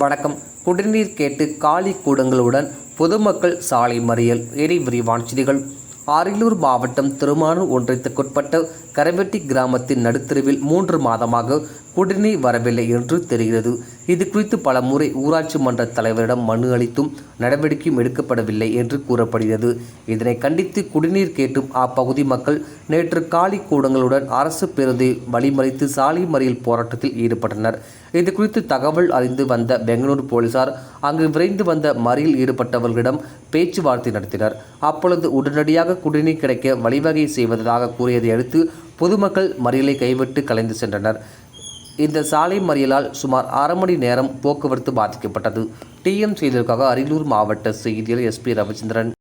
வணக்கம். குடிநீர் கேட்டு காலி கூடங்களுடன் பொதுமக்கள் சாலை மறியல். எரி விரிவான செய்திகள். அரியலூர் மாவட்டம் திருமானூர் ஒன்றியத்துக்குட்பட்ட கரவெட்டி கிராமத்தின் நடுத்தருவில் மூன்று மாதமாக குடிநீர் வரவில்லை என்று தெரிகிறது. இது குறித்து பல முறை ஊராட்சி மன்ற தலைவரிடம் மனு அளித்தும் நடவடிக்கையும் எடுக்கப்படவில்லை என்று கூறப்படுகிறது. இதனை கண்டித்து குடிநீர் கேட்டும் அப்பகுதி மக்கள் நேற்று காலி கூடங்களுடன் அரசு பேருந்தை வழிமறித்து சாலை மறியல் போராட்டத்தில் ஈடுபட்டனர். இது குறித்து தகவல் அறிந்து வந்த பெங்களூரு போலீசார் அங்கு விரைந்து வந்த மறியல் ஈடுபட்டவர்களிடம் பேச்சுவார்த்தை நடத்தினர். அப்பொழுது உடனடியாக குடிநீர் கிடைக்க வழிவகை செய்வதாக கூறியதை அடுத்து பொதுமக்கள் மறியலை கைவிட்டு கலைந்து சென்றனர். இந்த சாலை மறியலால் சுமார் அரை மணி நேரம் போக்குவரத்து பாதிக்கப்பட்டது. டிஎம் செய்திகளுக்காக அரியலூர் மாவட்ட செய்தியில் எஸ்பி ரவிச்சந்திரன்.